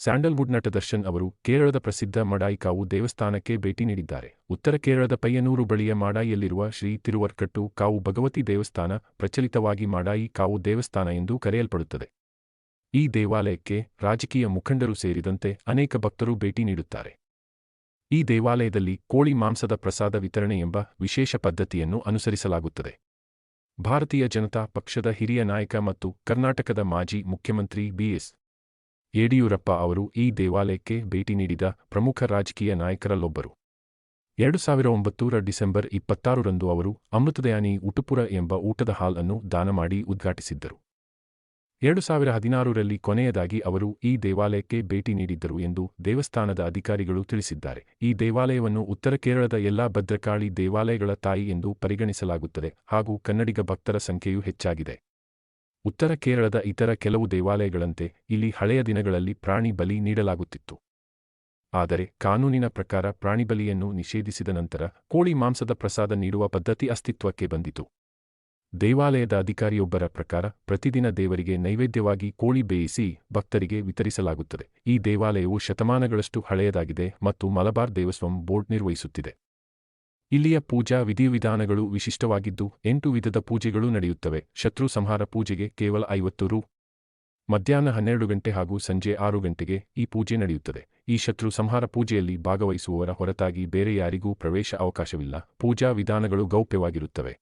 Sandalwood ನಟ ದರ್ಶನ್ ಅವರು ಕೇರಳದ ಪ್ರಸಿದ್ಧ ಮಡಾಯಿಕಾವು ದೇವಸ್ಥಾನಕ್ಕೆ ಭೇಟಿ ನೀಡಿದ್ದಾರೆ. ಉತ್ತರ ಕೇರಳದ ಪಯ್ಯನೂರು ಬಳಿಯ ಮಾಡಾಯಿಯಲ್ಲಿರುವ ಶ್ರೀ ತಿರುವರ್ಕಟ್ಟು ಕಾವು ಭಗವತಿ ದೇವಸ್ಥಾನ ಪ್ರಚಲಿತವಾಗಿ ಮಾಡಾಯಿ ಕಾವು ದೇವಸ್ಥಾನ ಎಂದು ಕರೆಯಲ್ಪಡುತ್ತದೆ. ಈ ದೇವಾಲಯಕ್ಕೆ ರಾಜಕೀಯ ಮುಖಂಡರು ಸೇರಿದಂತೆ ಅನೇಕ ಭಕ್ತರು ಭೇಟಿ ನೀಡುತ್ತಾರೆ. ಈ ದೇವಾಲಯದಲ್ಲಿ ಕೋಳಿ ಮಾಂಸದ ಪ್ರಸಾದ ವಿತರಣೆ ಎಂಬ ವಿಶೇಷ ಪದ್ಧತಿಯನ್ನು ಅನುಸರಿಸಲಾಗುತ್ತದೆ. ಭಾರತೀಯ ಜನತಾ ಪಕ್ಷದ ಹಿರಿಯ ನಾಯಕ ಮತ್ತು ಕರ್ನಾಟಕದ ಮಾಜಿ ಮುಖ್ಯಮಂತ್ರಿ ಬಿಎಸ್ ಯಡಿಯೂರಪ್ಪ ಅವರು ಈ ದೇವಾಲಯಕ್ಕೆ ಭೇಟಿ ನೀಡಿದ ಪ್ರಮುಖ ರಾಜಕೀಯ ನಾಯಕರಲ್ಲೊಬ್ಬರು. ಎರಡು ಸಾವಿರ ಒಂಬತ್ತರ ಡಿಸೆಂಬರ್ ಇಪ್ಪತ್ತಾರರಂದು ಅವರು ಅಮೃತದಯಾನಿ ಉಟುಪುರ ಎಂಬ ಊಟದ ಹಾಲ್ ಅನ್ನು ದಾನ ಮಾಡಿ ಉದ್ಘಾಟಿಸಿದ್ದರು. ಎರಡು ಸಾವಿರ ಹದಿನಾರರಲ್ಲಿ ಕೊನೆಯದಾಗಿ ಅವರು ಈ ದೇವಾಲಯಕ್ಕೆ ಭೇಟಿ ನೀಡಿದ್ದರು ಎಂದು ದೇವಸ್ಥಾನದ ಅಧಿಕಾರಿಗಳು ತಿಳಿಸಿದ್ದಾರೆ. ಈ ದೇವಾಲಯವನ್ನು ಉತ್ತರ ಕೇರಳದ ಎಲ್ಲಾ ಭದ್ರಕಾಳಿ ದೇವಾಲಯಗಳ ತಾಯಿ ಎಂದು ಪರಿಗಣಿಸಲಾಗುತ್ತದೆ ಹಾಗೂ ಕನ್ನಡಿಗ ಭಕ್ತರ ಸಂಖ್ಯೆಯೂ ಹೆಚ್ಚಾಗಿದೆ. ಉತ್ತರ ಕೇರಳದ ಇತರ ಕೆಲವು ದೇವಾಲಯಗಳಂತೆ ಇಲ್ಲಿ ಹಳೆಯ ದಿನಗಳಲ್ಲಿ ಪ್ರಾಣಿ ಬಲಿ ನೀಡಲಾಗುತ್ತಿತ್ತು. ಆದರೆ ಕಾನೂನಿನ ಪ್ರಕಾರ ಪ್ರಾಣಿಬಲಿಯನ್ನು ನಿಷೇಧಿಸಿದ ನಂತರ ಕೋಳಿ ಮಾಂಸದ ಪ್ರಸಾದ ನೀಡುವ ಪದ್ಧತಿ ಅಸ್ತಿತ್ವಕ್ಕೆ ಬಂದಿತು. ದೇವಾಲಯದ ಅಧಿಕಾರಿಯೊಬ್ಬರ ಪ್ರಕಾರ ಪ್ರತಿದಿನ ದೇವರಿಗೆ ನೈವೇದ್ಯವಾಗಿ ಕೋಳಿ ಬೇಯಿಸಿ ಭಕ್ತರಿಗೆ ವಿತರಿಸಲಾಗುತ್ತದೆ. ಈ ದೇವಾಲಯವು ಶತಮಾನಗಳಷ್ಟು ಹಳೆಯದಾಗಿದೆ ಮತ್ತು ಮಲಬಾರ್ ದೇವಸ್ವಂ ಬೋರ್ಡ್ ನಿರ್ವಹಿಸುತ್ತಿದೆ. ಇಲ್ಲಿಯ ಪೂಜಾ ವಿಧಿವಿಧಾನಗಳು ವಿಶಿಷ್ಟವಾಗಿದ್ದು, ಎಂಟು ವಿಧದ ಪೂಜೆಗಳು ನಡೆಯುತ್ತವೆ. ಶತ್ರು ಸಂಹಾರ ಪೂಜೆಗೆ ಕೇವಲ ಐವತ್ತು ರು. ಮಧ್ಯಾಹ್ನ ಹನ್ನೆರಡು ಗಂಟೆ ಹಾಗೂ ಸಂಜೆ ಆರು ಗಂಟೆಗೆ ಈ ಪೂಜೆ ನಡೆಯುತ್ತದೆ. ಈ ಶತ್ರು ಸಂಹಾರ ಪೂಜೆಯಲ್ಲಿ ಭಾಗವಹಿಸುವವರ ಹೊರತಾಗಿ ಬೇರೆ ಯಾರಿಗೂ ಪ್ರವೇಶ ಅವಕಾಶವಿಲ್ಲ. ಪೂಜಾ ವಿಧಾನಗಳು ಗೌಪ್ಯವಾಗಿರುತ್ತವೆ.